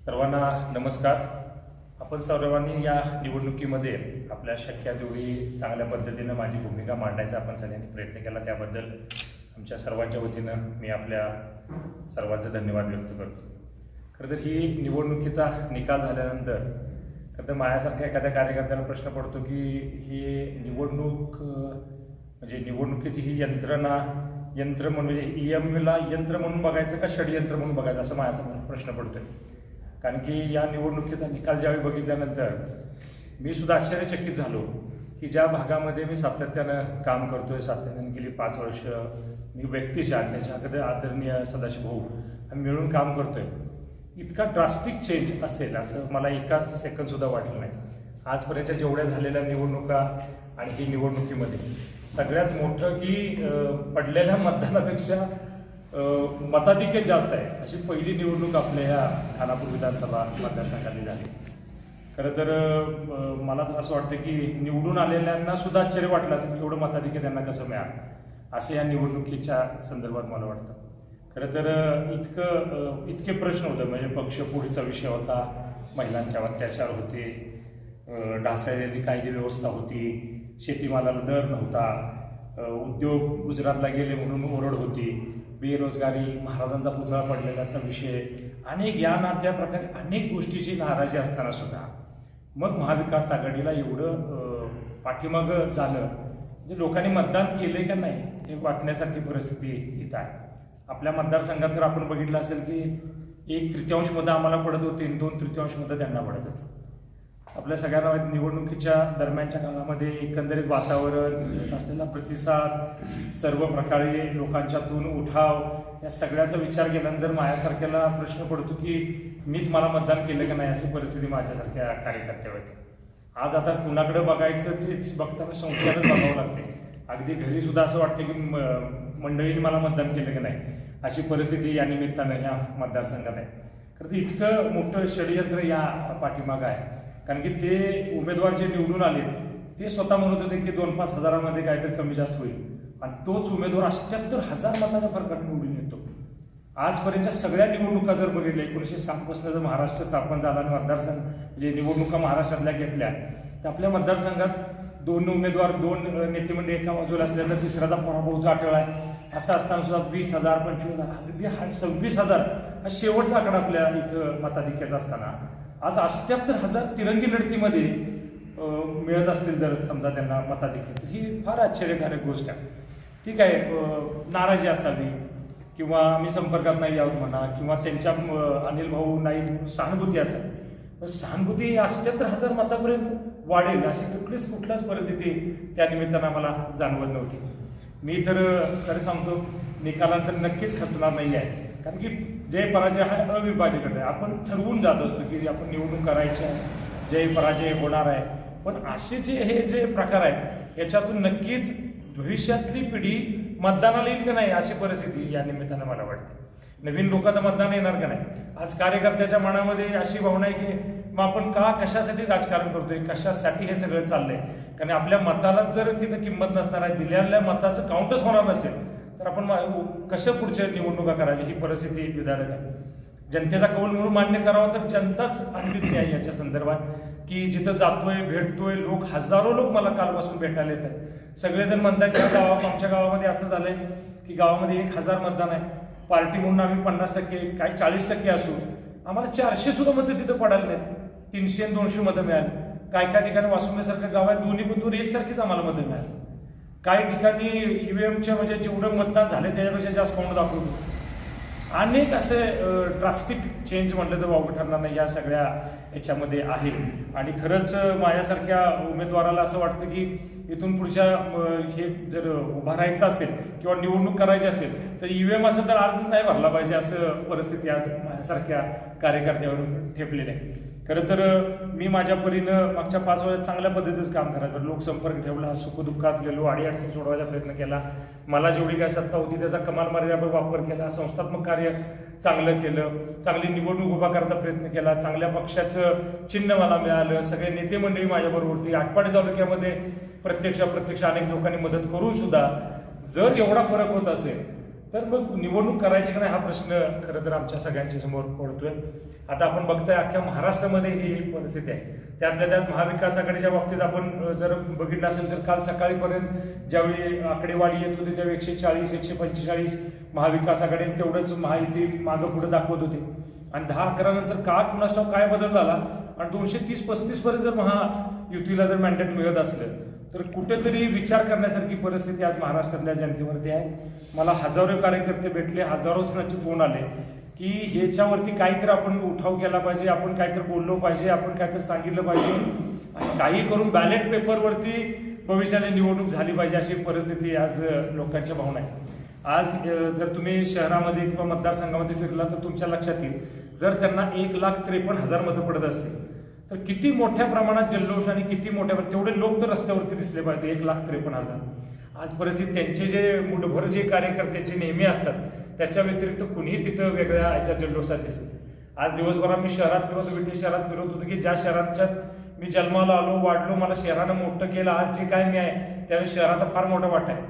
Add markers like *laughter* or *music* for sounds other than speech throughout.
सर्वांना नमस्कार. आपण सर्वांनी या निवडणुकीमध्ये आपल्या शक्य तेवढी चांगल्या पद्धतीनं माझी भूमिका मांडायचा आपण सगळ्यांनी प्रयत्न केला त्याबद्दल आमच्या सर्वांच्या वतीनं मी आपल्या सर्वांचं धन्यवाद व्यक्त करतो. खरं तर ही निवडणुकीचा निकाल झाल्यानंतर खरं तर माझ्यासारख्या एखाद्या कार्यकर्त्याला प्रश्न पडतो की ही निवडणूक म्हणजे निवडणुकीची ही यंत्रणा यंत्र म्हणून म्हणजे ई एमला यंत्र म्हणून बघायचं का षडयंत्र म्हणून बघायचं असं माझ्या प्रश्न पडतो आहे कारण की या निवडणुकीचा निकाल ज्यावेळी बघितल्यानंतर मी सुद्धा आश्चर्यचकित झालो की ज्या भागामध्ये मी सातत्यानं काम करतोय सातत्यानं गेली पाच वर्ष मी व्यक्तिशा त्याच्या आदरणीय सदाशिव भाऊ आम्ही मिळून काम करतोय. इतका ड्रास्टिक चेंज असेल असं मला एका सेकंदसुद्धा वाटलं नाही. आजपर्यंतच्या जेवढ्या झालेल्या निवडणुका आणि ही निवडणुकीमध्ये सगळ्यात मोठं की पडलेल्या मतदानापेक्षा मताधिक्य जास्त आहे. अशी पहिली निवडणूक आपल्या ह्या खानापूर विधानसभा मतदारसंघातली झाली. खरं तर मला तर असं वाटतं की निवडून आलेल्यांना सुद्धा आश्चर्य वाटलं असेल की एवढं मताधिक्य त्यांना कसं मिळालं. असं या निवडणुकीच्या संदर्भात मला वाटतं. खरं तर इतकं इतके प्रश्न होते. म्हणजे पक्षफोडीचा विषय होता महिलांच्या अत्याचार होते ढासळलेली कायदे व्यवस्था होती शेतीमालाला दर नव्हता उद्योग गुजरातला गेले म्हणून ओरड होती. बेरोजगारी महाराजांचा पुतळा पडलेल्याचा विषय. अनेक या त्या प्रकारे अनेक गोष्टीची नाराजी असताना सुद्धा. मग महाविकास आघाडीला एवढं पाठीमागं झालं. म्हणजे लोकांनी मतदान केले का नाही हे वाटण्यासारखी परिस्थिती इथं आहे. आपल्या मतदारसंघात तर आपण बघितलं असेल की एक तृतीयांश मतं आम्हाला पडत होती दोन तृतीयांश मतं त्यांना पडत होती. आपल्या सगळ्यांना माहिती निवडणुकीच्या दरम्यानच्या काळामध्ये एकंदरीत वातावरण असलेला प्रतिसाद सर्व प्रकारे लोकांच्यातून उठाव या सगळ्याचा विचार केल्यानंतर माझ्यासारख्याला प्रश्न पडतो की मीच मला मतदान केलं का नाही अशी परिस्थिती माझ्यासारख्या कार्यकर्त्यावरती आज आता कुणाकडे बघायचं तेच बघताना संशयानंच बघावं लागते. अगदी घरी सुद्धा असं वाटतं की म- मंडळीने मला मतदान केलं की नाही अशी परिस्थिती या निमित्तानं या मतदारसंघात आहे. खरं तर इतकं मोठं षडयंत्र या पाठीमागं आहे. कारण की ते उमेदवार जे निवडून आले ते स्वतः म्हणत होते की दोन पाच हजारामध्ये काहीतरी कमी जास्त होईल. आणि तोच उमेदवार अठ्ठ्याहत्तर हजार मताच्या फरकाने निवडून येतो. आजपर्यंतच्या सगळ्या निवडणुका जर बघितल्या एकोणीसशे सातपासून जर महाराष्ट्र स्थापन झाला आणि मतदारसंघ म्हणजे निवडणुका महाराष्ट्रातल्या घेतल्या तर आपल्या मतदारसंघात दोन उमेदवार दोन नेते म्हणजे एका बाजूला असल्यानंतर तिसऱ्याचा पराभव होतो आठवडा आहे. असं असताना सुद्धा वीस हजार पंचवीस हजार अगदी हा सव्वीस हजार हा शेवटचा आकडा आपल्या इथं मताधिक्याचा असताना. आज अष्ट्याहत्तर हजार तिरंगी लढतीमध्ये मिळत असतील जर समजा त्यांना मताधिक्य ही फार आश्चर्यकारक गोष्ट आहे. ठीक आहे नाराजी असावी किंवा आम्ही संपर्कात नाही आहोत म्हणा किंवा त्यांच्या अनिल भाऊ नाही सहानुभूती असावी पण सहानुभूती अष्ट्याहत्तर हजार मतापर्यंत वाढेल अशी कुठलीच कुठल्याच परिस्थिती त्या निमित्तानं आम्हाला जाणवत नव्हती. मी तर खरं सांगतो निकालांतर नक्कीच खचणार नाही आहे कारण की जय पराजय हा अविभाज्य गट आहे. आपण ठरवून जात असतो की आपण निवडणूक करायची आहे जय पराजय होणार आहे. पण असे जे हे जे प्रकार आहेत याच्यातून नक्कीच भविष्यातली पिढी मतदानाला येईल का नाही अशी परिस्थिती या निमित्तानं मला वाटते. नवीन लोक आता मतदान येणार का नाही? आज कार्यकर्त्याच्या मनामध्ये अशी भावना आहे की मग आपण का कशासाठी राजकारण करतोय कशासाठी हे सगळं चाललंय? कारण आपल्या मताला जर तिथं किंमत नसणार आहे दिलेल्या मताचं काउंटच होणार नसेल तर आपण मा- पुढच्या निवडणुका करायची ही परिस्थिती विधारक आहे. जनतेचा कौल म्हणून मान्य करावा तर जनताच अनभिज्ञ आहे याच्या संदर्भात की जिथं जातोय भेटतोय लोक हजारो लोक मला कालपासून भेटायला येत आहेत सगळेजण म्हणतात या गावात आमच्या गावामध्ये असं झालंय की गावामध्ये एक हजार मतदान आहे. पार्टी म्हणून आम्ही पन्नास टक्के काय चाळीस टक्के असू. आम्हाला चारशे सुद्धा मतं तिथं पडायला नाहीत. तीनशे आणि दोनशे मतं मिळाली. काय काय ठिकाणी वासुंबेसारखं गाव आहे दोन्ही बुद्धून एकसारखीच आम्हाला मतं मिळाली. काही ठिकाणी ईव्हीएमच्या म्हणजे जेवढं मतदान झाले त्याच्यापेक्षा जास्त काउंट दाखवतो. अनेक असे ड्रास्टिक चेंज म्हटलं तर वावगं ठरणार नाही या सगळ्या याच्यामध्ये आहे. आणि खरंच माझ्यासारख्या उमेदवाराला असं वाटतं की इथून पुढच्या हे जर उभा राहायचं असेल किंवा निवडणूक करायची असेल तर ई ईव्हीएम असेल तर अर्जच नाही भरला पाहिजे असं परिस्थिती आज माझ्यासारख्या कार्यकर्त्यावर ठेपलेली आहे. खरं तर मी माझ्या परीनं मागच्या पाच वर्षात चांगल्या पद्धतीचं काम करायचं. लोकसंपर्क ठेवला सुखदुःखात गेलो अडीअडचणी सोडवायचा प्रयत्न केला. मला जेवढी काय सत्ता होती त्याचा कमाल मर्यादा वापर केला संस्थात्मक कार्य चांगलं केलं चांगली निवडणूक उभा करायचा प्रयत्न केला चांगल्या पक्षाचं चिन्ह मला मिळालं सगळे नेते मंडळी माझ्याबरोबर होती. आटपाडी तालुक्यामध्ये प्रत्यक्ष अप्रत्यक्ष अनेक लोकांनी मदत करून सुद्धा जर एवढा फरक होत असेल तर मग निवडणूक करायची का नाही हा प्रश्न खरं तर आमच्या सगळ्यांच्या समोर पडतोय. आता आपण बघतोय अख्ख्या महाराष्ट्रामध्ये ही परिस्थिती आहे. त्यातल्या त्यात महाविकास आघाडीच्या बाबतीत आपण जर बघितलं असेल तर काल सकाळीपर्यंत ज्यावेळी आकडेवारी येत होती त्यावेळी एकशे चाळीस एकशे पंचेचाळीस महाविकास आघाडीने तेवढंच महायुती मागं पुढे दाखवत होते. आणि दहा अकरा नंतर का कुणास काय बदल झाला? आणि दोनशे तीस पस्तीसपर्यंत जर महायुतीला जर मॅन्डेट मिळत असलं तर कुठेतरी विचार करण्यासारखी परिस्थिती आज महाराष्ट्रातल्या जनतेवरती आहे. मला हजारो कार्यकर्ते भेटले हजारो जणांचे फोन आले की ह्याच्यावरती काहीतरी आपण उठाव केला पाहिजे आपण काहीतरी बोललो पाहिजे आपण काहीतरी सांगितलं पाहिजे. आणि काही करून बॅलेट पेपरवरती भविष्याने निवडणूक झाली पाहिजे अशी परिस्थिती आज लोकांच्या भावना आहे आज जर तुम्ही शहरामध्ये किंवा मतदारसंघामध्ये फिरला तर तुमच्या लक्षात येईल. जर त्यांना एक लाख त्रेपन्न हजार मतं पडत असतील तर किती मोठ्या प्रमाणात जल्लोष आणि किती मोठ्या तेवढे लोक तर रस्त्यावरती दिसले पाहिजे एक लाख त्रेपन्न हजार. आज परिस्थिती त्यांचे जे मुठभर जे कार्यकर्त्याचे नेहमी असतात त्याच्या व्यतिरिक्त कुणीही तिथं वेगळ्या याच्या जल्लोषात दिसत आज दिवसभरात मी शहरात फिरत होतो विटे शहरात फिरत होतो की ज्या शहराच्या मी जन्माला आलो वाढलो मला शहरानं मोठं केलं आज जे काय मी आहे त्यावेळी शहराचा फार मोठा वाटा आहे.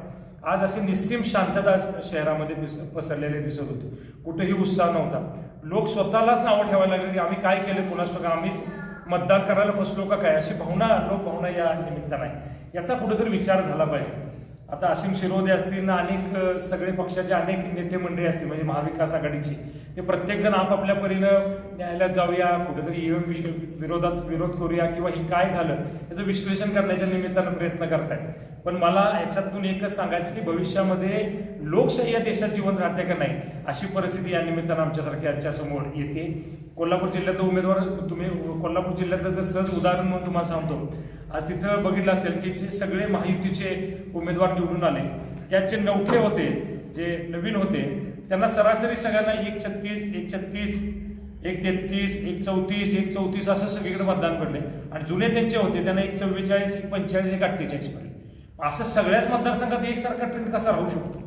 आज अशी निस्सीम शांतता शहरामध्ये दिस- पसरलेले दिसत होते. कुठेही उत्साह नव्हता. लोक स्वतःलाच नावं ठेवायला लागले की आम्ही काय केलं कोणास आम्हीच मतदान करायला फसलो का काय? अशी भावना लोक भावना या निमित्तानं आहे. याचा कुठेतरी विचार झाला पाहिजे. आता असीम शिरोदे असतील ना अनेक सगळे पक्षाचे अनेक नेते मंडळी असतील म्हणजे महाविकास आघाडीची. ते प्रत्येकजण आपापल्या परीनं न्यायालयात जाऊया कुठेतरी ईव्हीएम विरोधात विरोध करूया किंवा हे काय झालं याचं विश्लेषण करण्याच्या निमित्तानं प्रयत्न करतायत. पण मला याच्यातून एकच सांगायचं की भविष्यामध्ये लोकशाही या देशात जिवंत राहते का नाही अशी परिस्थिती या निमित्तानं आमच्यासारख्या समोर येते. कोल्हापूर जिल्ह्यातलं उमेदवार तुम्ही कोल्हापूर जिल्ह्यातलं जर सहज उदाहरण म्हणून तुम्हाला सांगतो. आज तिथं बघितलं असेल की जे सगळे महायुतीचे उमेदवार निवडून आले. त्याचे नौखे होते जे नवीन होते त्यांना सरासरी सगळ्यांना एक छत्तीस एक छत्तीस एक तेहतीस एक चौतीस एक चौतीस असं सगळीकडे मतदान पडले. आणि जुने त्यांचे होते त्यांना एक चव्वेचाळीस एक पंचेचाळीस एक अठ्ठेचाळीस पडले. असं सगळ्याच मतदारसंघात एकसारखा ट्रेंड कसा राहू शकतो?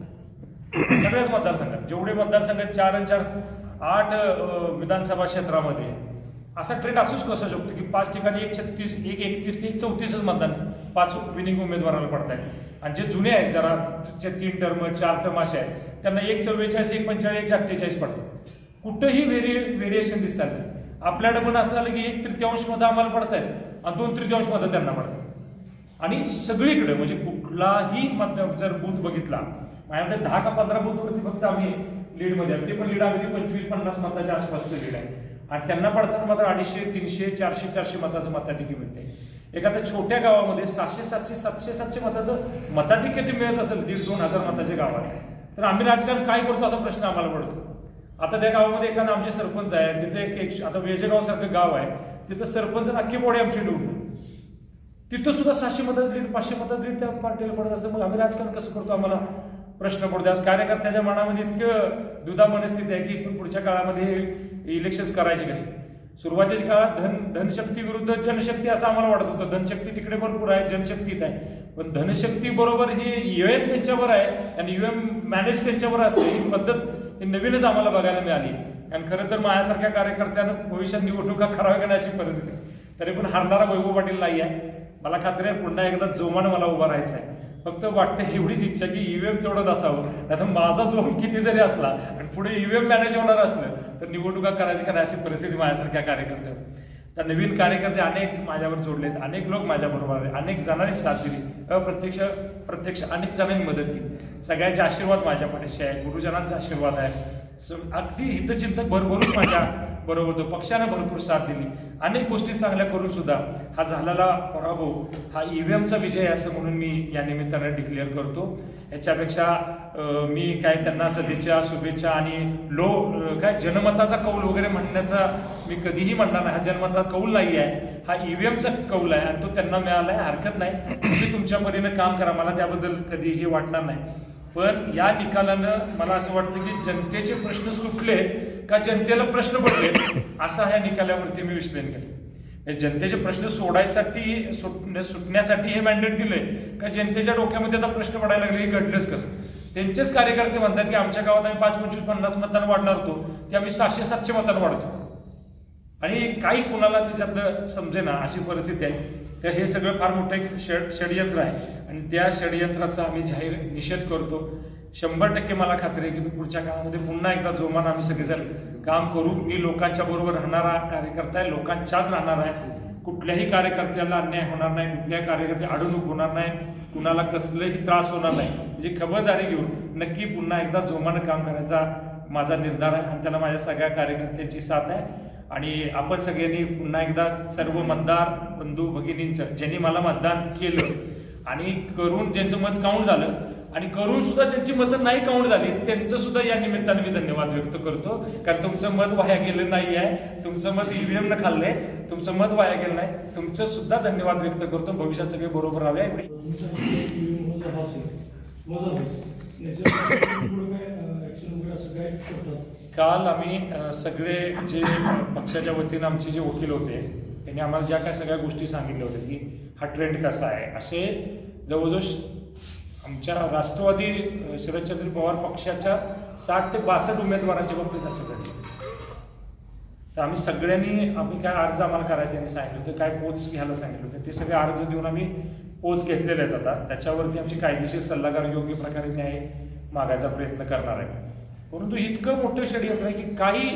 सगळ्याच मतदारसंघात. जेवढे मतदारसंघात चार आणि चार आठ विधानसभा क्षेत्रामध्ये असा ट्रेंड असूच कसू शकतो की पाच ठिकाणी एक छत्तीस एक एकतीस ते एक चौतीसच मतदान पाच विनिंग उमेदवाराला पडत आहेत आणि जे जुने आहेत जरा जे तीन टर्म चार टर्म असे आहेत त्यांना एक चव्वेचाळीस एक पंचेचाळीस एक अठ्ठेचाळीस पडतात. कुठंही व्हेरि व्हेरिएशन दिसतात. आपल्याकडे पण असं झालं की एक तृतीयांश मतं आम्हाला पडत आहेत आणि दोन तृतीयांश मतं त्यांना पडतात. आणि सगळीकडे म्हणजे कुठलाही मत जर बूथ बघितला माझ्यामध्ये दहा का पंधरा बूथवरती फक्त आम्ही लीडमध्ये आहे. ते पण लीड अगदी पंचवीस पन्नास मताच्या आसपासचं लीड आहे आणि त्यांना पडताना मात्र अडीचशे तीनशे चारशे चारशे मताचं मताधिक्य मिळते एखाद्या छोट्या गावामध्ये सहाशे सातशे सातशे सातशे मताचं मताधिक्य ते मिळत असेल दीड दोन हजार मताच्या गावात तर आम्ही राजकारण काय करतो असा प्रश्न आम्हाला पडतो. आता त्या गावामध्ये एखादा आमचे सरपंच आहे तिथे एक आता वेजेगाव सारखं गाव आहे तिथं सरपंच अख्खे अख्खी आमचे आमची निवडून तिथं सुद्धा सहाशे मदत लीड पाचशे मतात लीड त्या पार्टीला पडत असं मग आम्ही राजकारण कसं करतो? आम्हाला प्रश्न पडतो. आज कार्यकर्त्याच्या मनामध्ये इतकं दुधा मनस्थिती आहे की इथून पुढच्या काळामध्ये इलेक्शन्स करायचे कसे? सुरुवातीच्या काळात धन धनशक्ती विरुद्ध जनशक्ती असं आम्हाला वाटत होतं. धनशक्ती तिकडे भरपूर आहे जनशक्तीत आहे. पण धनशक्ती बरोबर ही युएम त्यांच्यावर आहे आणि युएम मॅनेज त्यांच्यावर असते. ही पद्धत ही नवीनच आम्हाला बघायला मिळाली. आणि खरं तर माझ्यासारख्या कार्यकर्त्यानं भविष्यात निवडणुका *laughs* कराव्या करण्याची अशी परिस्थिती. तरी पण हारणारा वैभव पाटील नाही आहे. मला खात्री आहे पुन्हा एकदा जोमानं मला उभा राहायचं आहे फक्त वाटतं एवढीच इच्छा की ईव्हीएम तेवढंच असावं. नाही माझा जोम किती जरी असला आणि पुढे ईव्हीएम मॅनेज होणार असलं तर निवडणुका करायची का अशी परिस्थिती माझ्यासारख्या कार्यकर्त्या तर नवीन कार्यकर्ते अनेक माझ्यावर जोडलेत अनेक लोक माझ्याबरोबर आले अनेक जणांनी साथ दिली. अप्रत्यक्ष प्रत्यक्ष अनेक जणांनी मदत केली. सगळ्यांचे आशीर्वाद माझ्या पाठीशी आहे गुरुजनांचा आशीर्वाद आहे. अगदी हितचिंतक भरभरून माझ्या बरोबर तो पक्षानं भरपूर साथ दिली. अनेक गोष्टी चांगल्या करून सुद्धा हा झालेला पराभव हा ईव्हीएमचा विजय असं म्हणून मी या निमित्तानं डिक्लेअर करतो. याच्यापेक्षा मी काय त्यांना सदिच्छा शुभेच्छा आणि लो काय जनमताचा कौल वगैरे म्हणण्याचा मी कधीही म्हणणार नाही. हा जनमताचा कौल नाही आहे. हा ईव्हीएमचा कौल आहे आणि तो त्यांना मिळाला आहे हरकत नाही. तुम्ही तुमच्या परीनं काम करा. मला त्याबद्दल कधीही वाटणार नाही. पण या निकालानं मला असं वाटतं की जनतेचे प्रश्न सुटले का जनतेला प्रश्न पडले असा ह्या निकालावरती मी विश्लेषण केलं. म्हणजे जनतेचे प्रश्न सोडायसाठी सुट सुटण्यासाठी हे मॅन्डेट दिलंय. का जनतेच्या डोक्यामध्ये आता प्रश्न पडायला लागले हे घडलंच कसं? त्यांचेच कार्यकर्ते म्हणतात की आमच्या गावात आम्ही पाच पंचवीस पन्नास मतांना वाढणार होतो. ते आम्ही सहाशे सातशे मतांना वाढतो. आणि काही कुणाला त्याच्यातलं समजेना अशी परिस्थिती आहे. तर हे सगळं फार मोठं एक षड षडयंत्र आहे. आणि त्या षडयंत्राचा आम्ही जाहीर निषेध करतो. शंभर टक्के मला खात्री आहे की मी पुढच्या काळामध्ये पुन्हा एकदा जोमान आम्ही सगळेजण काम करू मी लोकांच्या बरोबर राहणारा कार्यकर्ता आहे लोकांच्याच राहणार आहे. कुठल्याही कार्यकर्त्याला अन्याय होणार नाही कुठल्याही कार्यकर्ते अडवणूक होणार नाही कुणाला कसलेही त्रास होणार नाही. म्हणजे खबरदारी घेऊन नक्की पुन्हा एकदा जोमानं काम करायचा माझा निर्धार आहे आणि त्याला माझ्या सगळ्या कार्यकर्त्यांची साथ आहे. आणि आपण सगळ्यांनी पुन्हा एकदा सर्व मतदार बंधू भगिनींचं ज्यांनी मला मतदान केलं आणि करून ज्यांचं मत काउंट झालं आणि करून सुद्धा ज्यांची मतं नाही काउंट झाली. त्यांचं सुद्धा या निमित्ताने मी धन्यवाद व्यक्त करतो. कारण तुमचं मत वाया गेलं नाही आहे. तुमचं मत ईव्हीएम न खाल्लंय. तुमचं मत वाया गेलं नाही. तुमचं सुद्धा धन्यवाद व्यक्त करतो. भविष्यात सगळे बरोबर राहावे. एवढी. काल आम्ही सगळे जे पक्षाच्या वतीनं आमचे जे वकील होते त्यांनी आम्हाला ज्या काय सगळ्या गोष्टी सांगितल्या होत्या की हा ट्रेंड कसा आहे? असे जवळजवळ आमच्या राष्ट्रवादी शरदचंद्र पवार पक्षाच्या साठ ते बासष्ट उमेदवारांच्या बाबतीत असं घडलं तर आम्ही सगळ्यांनी आम्ही काय अर्ज आम्हाला करायचे त्यांनी सांगितलं होतं काय पोच घ्यायला सांगितलं होतं ते सगळे अर्ज देऊन आम्ही पोच घेतलेले आहेत आता. त्याच्यावरती आमचे कायदेशीर सल्लागार योग्य प्रकारे न्याय मागायचा प्रयत्न करणार आहे. परंतु इतकं मोठं षडयंत्र आहे की काही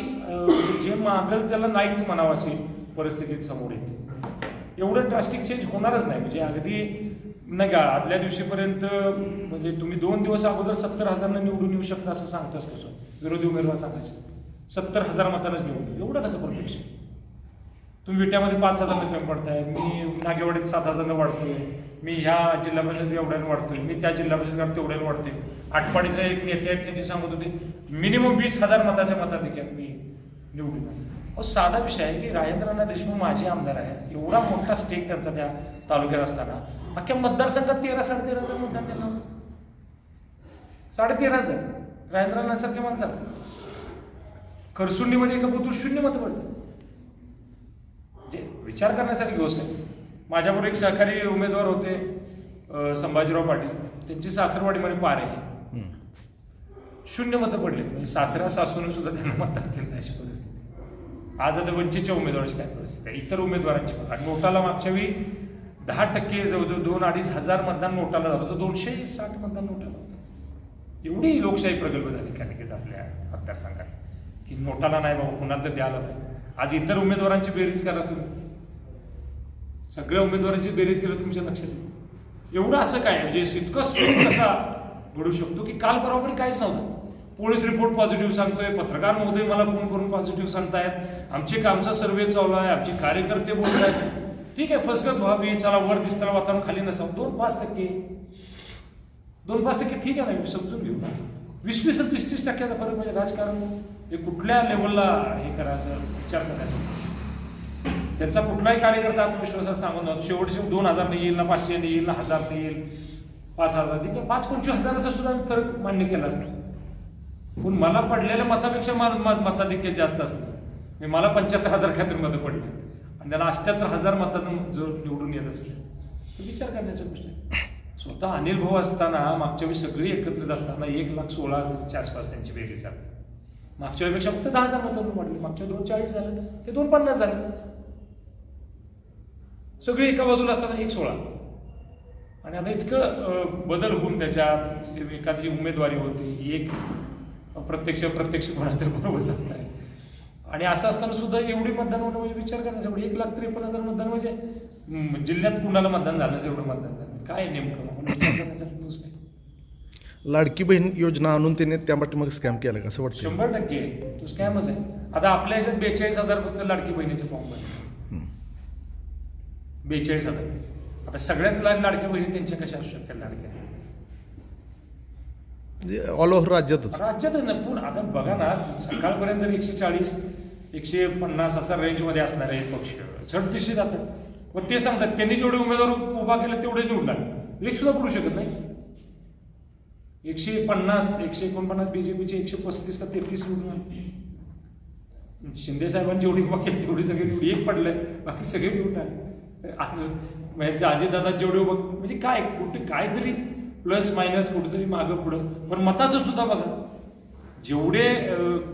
जे मागल त्याला नाहीच म्हणावं अशी परिस्थितीत समोर येते. एवढं ड्रास्टिक चेंज होणारच नाही. म्हणजे अगदी नाही का आदल्या दिवशीपर्यंत म्हणजे तुम्ही दोन दिवस अगोदर सत्तर हजारनं निवडून येऊ शकता असं सांगतास कसं विरोधी उमेदवार सांगायचे. सत्तर हजार मतानंच निवडून एवढं कसं परफेक्शन तुम्ही विट्यामध्ये पाच हजार कमी पडताय. मी नागेवाडीत सात हजारनं वाढतोय. मी ह्या जिल्हा परिषद एवढ्यानं वाढतोय. मी त्या जिल्हा परिषद तेवढ्यानं वाढतोय. आटपाडीचा एक नेते आहेत त्यांची सांगत होते मिनिमम वीस हजार मताच्या मताधिक्यात मी निवडून आलो. अहो साधा विषय आहे की राजेंद्रनाथ देशमुख माझे आमदार आहेत. एवढा मोठा स्टेक त्यांचा त्या तालुक्यात असताना. अख्ख्या मतदारसंघात तेरा साडे तेरा हजार मतदान त्यांना. होतं साडेतेरा हजार राजेंद्रनाथ सारखे माणसाला खरसुंडीमध्ये एका बुतूर शून्य मतं पडतात. जे विचार करण्यासारखी गोष्ट आहे. माझ्याबरोबर एक सहकारी उमेदवार होते संभाजीराव पाटील. त्यांची सासरवाडीमध्ये पार. आहे शून्य मतं पडले. म्हणजे सासरा सासून सुद्धा त्यांना मतदान केलं अशी परिस्थिती. आज आता वंचितच्या उमेदवाराची काय परिस्थिती? आहे इतर उमेदवारांची आणि नोटाला मागच्या वेळी दहा टक्के जवळजवळ दोन अडीच हजार मतदान नोटाला झालं होतं. दोनशे साठ मतदान नोटाला होतं. एवढी लोकशाही प्रगल्भ झाली कॅनिकेज आपल्या मतदारसंघात. की नोटाला नाही बाबा कुणाला तर द्यायला पाहिजे. आज इतर उमेदवारांची बेरीज करा तुम्ही. सगळ्या उमेदवारांची बेरीज केलं तुमच्या लक्षात येईल. एवढं असं काय? म्हणजे इतकं स्वीट कसा घडू शकतो की काल बरोबर काहीच नव्हतं. पोलीस रिपोर्ट पॉझिटिव्ह सांगतोय पत्रकार महोदय मला फोन करून पॉझिटिव्ह सांगतायत. आमचे कामचा सर्वे चालू आहे आमचे कार्यकर्ते बोलत आहेत ठीक आहे फसगत व्हावी चला वर दिसताना वातावरण खाली नसावं. दोन पाच टक्के. दोन पाच टक्के ठीक आहे ना मी समजून घेऊ वीस वीस तीस तीस टक्क्याचा फरक म्हणजे राजकारण हे कुठल्या लेवलला हे करायचं विचार करायचा? त्यांचा कुठलाही कार्यकर्ता आत्मविश्वासात सांगून शेवटचे दोन हजार येईल ना पाचशे येईल ना हजार येईल पाच हजार ठीक आहे पाच पंचवीस हजाराचा सुद्धा मी फरक मान्य केला असतो. पण मला पडलेल्या मतापेक्षा मताधिक्य जास्त असतं. मी मला पंच्याहत्तर हजार काहीतरी मतं पडले. आणि त्याला अष्ट्याहत्तर हजार मतांना जर निवडून येत असले तर विचार करण्याची गोष्ट आहे. स्वतः अनिल भाऊ असताना मागच्या वेळी सगळी एकत्रित असताना एक लाख सोळा हजारच्या आसपास त्यांची बेरीज झाली. मागच्या वेळेपेक्षा फक्त दहा हजार मतांना वाढली. मागच्या दोन चाळीस झालं हे दोन पन्नास झाले. सगळी एका बाजूला असताना एक सोळा. आणि आता इतकं बदल होऊन त्याच्यात एखादी उमेदवारी होती एक प्रत्यक्ष प्रत्यक्ष कोणाच्या बरोबर जात आहे आणि असं असताना सुद्धा एवढी मतदान होणं म्हणजे विचार करण्याचं एवढं एक लाख त्रेपन्न हजार मतदान म्हणजे जिल्ह्यात कुणाला मतदान झालं एवढं मतदान झालं काय नेमकं? म्हणून विचार गोष्ट आहे. लाडकी बहीण योजना आणून त्याने त्या पाठीमागे स्कॅम केला का असं वाटतं शंभर टक्के. तो स्कॅमच आहे. आता आपल्या ह्याच्यात बेचाळीस हजार फक्त लाडकी बहिणीचे फॉर्म भरले. बेचाळीस हजार. आता सगळ्याच लाडक्या बहिणी त्यांच्या कशा असू शकतात लाडक्या? म्हणजे ऑल ओव्हर राज्यातच. राज्यातच ना पूर्ण आता बघा ना सकाळपर्यंत एकशे चाळीस एकशे पन्नास असा रेंजमध्ये असणारे पक्ष. झडतिशी जातात पण ते सांगतात त्यांनी जेवढे उमेदवार उभा केला तेवढे निवडणार. एक सुद्धा पडू शकत नाही. एकशे पन्नास एकशे एकोणपन्नास बीजेपीचे एकशे पस्तीस का तेहतीस निवडून शिंदे साहेबांनी जेवढी उभा केली तेवढी सगळी निवडी एक पडलंय. बाकी सगळे निवडून आले म्हणजे अजितदादा जेवढे उभा म्हणजे काय कुठे काहीतरी प्लस मायनस कुठेतरी मागं पुढं. पण मताचं सुद्धा बघा. जेवढे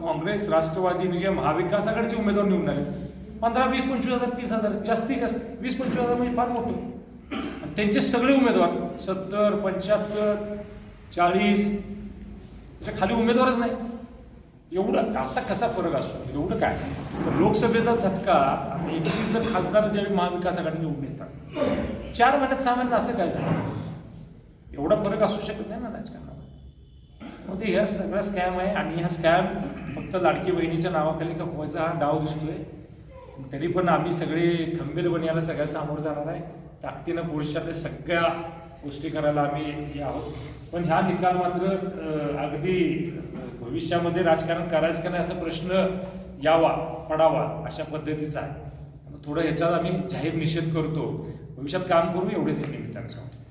काँग्रेस राष्ट्रवादी म्हणजे महाविकास आघाडीचे उमेदवार निवडून आले पंधरा वीस पंचवीस हजार तीस हजार जास्तीत जास्त वीस पंचवीस हजार म्हणजे फार मोठं. आणि त्यांचे सगळे उमेदवार सत्तर पंच्याहत्तर चाळीस त्याच्याखाली उमेदवारच नाही. एवढं असा कसा फरक असतो एवढं काय? लोकसभेचा झटका आणि एकवीस जर खासदार ज्यावेळी महाविकास आघाडी निवडून येतात चार महिन्यात सहा महिन्यात असं काय झालं? एवढा फरक असू शकत नाही ना राजकारणामध्ये मग ते ह्या सगळा स्कॅम आहे आणि हा स्कॅम फक्त लाडकी बहिणीच्या नावाखाली का व्हायचा हा डाव दिसतोय. तरी पण आम्ही सगळे खंबीरपणे याला सगळ्या सामोरं जाणार आहे. ताकदीनं पुरुषातल्या सगळ्या गोष्टी करायला आम्ही हे आहोत. पण ह्या निकाल मात्र अगदी भविष्यामध्ये राजकारण करायचं का नाही असा प्रश्न यावा पडावा अशा पद्धतीचा आहे. थोडं ह्याच्यात आम्ही जाहीर निषेध करतो. भविष्यात काम करू एवढेच या निमित्तानं सांगतो